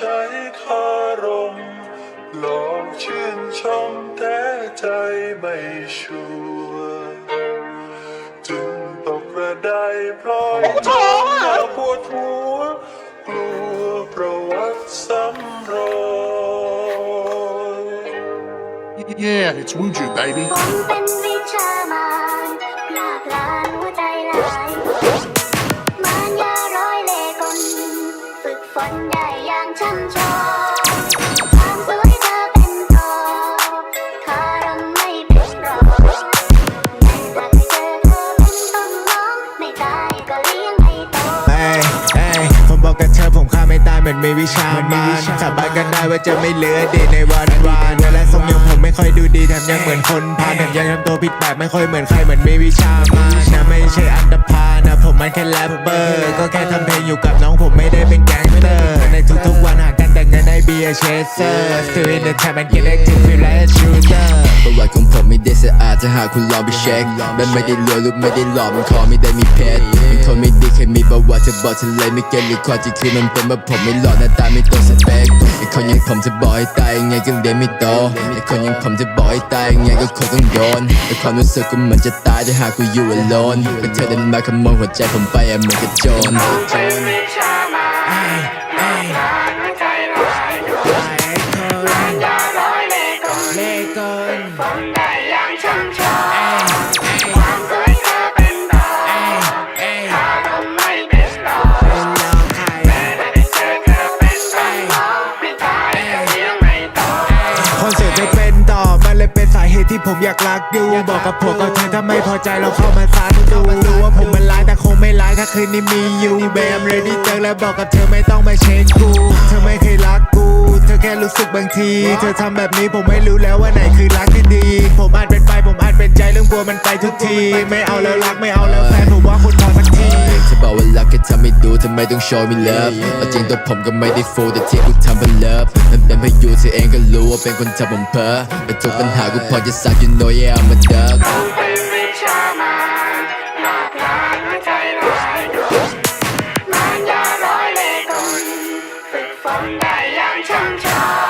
ใช้คารมลองชื่นชมแต่ใจไม่ชัวร์จึงตกกระไดพลอยจมมาปวดหัว กลัวประวัติซ้ำรอย Yeah, it's Wuju, baby. ผมเป็นวิชามารลากลานหัวใจลายมารยาร้อยเล่ห์กลฝึกฝนได้ ม่ตายเหมือนมีวิชามานสาบานกันได้ว่าจะไม่เหลือดีในวันวานเวลาทรงยังผมไม่ค่อยดูดีแถมยังเหมือนคนพาลแถมยังทำตัวผิดแบบไม่ค่อยเหมือนใครเหมือนมีวิชามานนะไม่ใช่อันดพาลนะผมมันแค่แรปเปอร์ก็แค่ทำเพลงอยู่กับน้องผมไม่ได้เป็นแก๊งสเตอร์ในทุกๆวันหากันแต่งเงินให้เบียร์เชสเซอร์ still in the trap and get active feel like a shooter ประวัติของผมไม่ได้สะอาดถ้าหากคุณลองไปเช็คมันไม่ได้รวยหรือไม่ได้หล่อมันขอไม่ได้มีเพชรเป็นคนไม่ ดีเคยมีประวัติจะบอกฉันเลยไม่เก็ตหรือความจริงคือมันเป็นว่าผมไม่หล่อหน้าตาไม่ตรงสเปคไอ้คนยังผมจะบอกให้ตายยังไงก็เรียนไม่โตไอ้คนยังผมจะบอกให้ตายยังไงก็คงต้องโยนไอ้ความรู้สึกกูเหมือนจะตายถ้าหากกูอยู่ alone เป็นเธอเดินมาขโมยหัวใจผมไปอะเหมือนกับโจร ผมอยากรักอยู่บอกกับผัวกับเธอถ้าไม่พอใจเราเข้ามาซัดดูรู้ว่าผมมันร้ายแต่คงไม่ร้ายถ้าคืนนี้มีอยู่แบมเรดี้เจอแล้วบอกกับเธอไม่ต้องมาเช็คกู เธอไม่เคยรักกู เธอแค่รู้สึกบางที เธอทำแบบนี้ผมไม่รู้แล้วว่าไหนคือรักที่ดี ผมอาจเป็นไปผมอาจเป็นใจเรื่องกลัวมันไปทุกที ไม่เอาแล้วรักไม่เอาแล้วาไม่ดูทำไมต้อง show me love เอาจริงตัวผมก็ไม่ได้ฟูแต่ที่กูทำเป็นอ love มันเป็นพายุเธอเองก็รู้ว่าเป็นคนทำผมเพ้อแต่ทุกปัญหากูพอจะสัก you know yeah I'm a duck ได้อย่างช่ำชอง